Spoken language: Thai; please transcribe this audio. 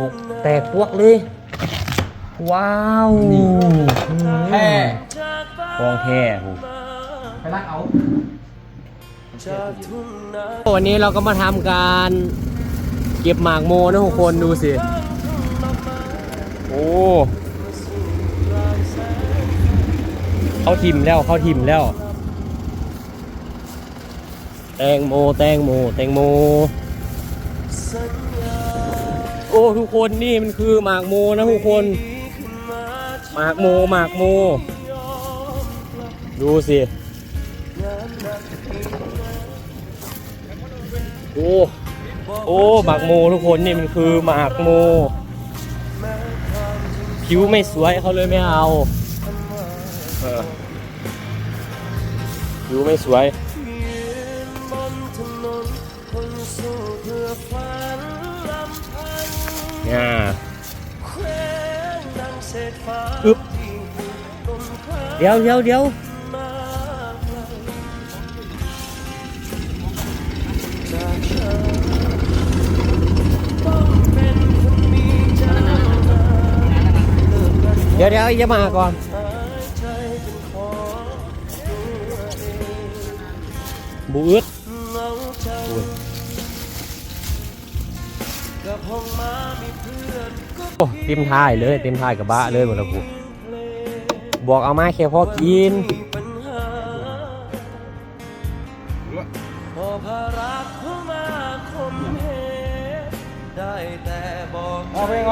ตกแตกพวกเลย ว้าวแท้กองแท้โหไปรักเอาวันนี้เราก็มาทำการเก็บหมากโมนะทุกคนดูสิ โอ้เขาทิมแล้วเขาทิมแล้ว แตงโม แตงโม แตงโมโอ้ ทุกคนนี่มันคือหมากโมนะทุกคน หมากโมหมากโม ดูสิโอ้โอ้หมากโมทุกคนนี่มันคือหมากโม ผิวไม่สวยเขาเลยไม่เอาเออผิวไม่สวย เนี่ยอึ๊บเดี๋ยวเดี๋ยวเดี๋ยวเดี๋ยวเดี๋ยวอย่ามาก่อนบูอึด โอ้เต็มท้ายเลยเต็มท้ายกับบะเลยหมดแล้วกูบอกเอามาแค่พอกินเอกเอาไปงอ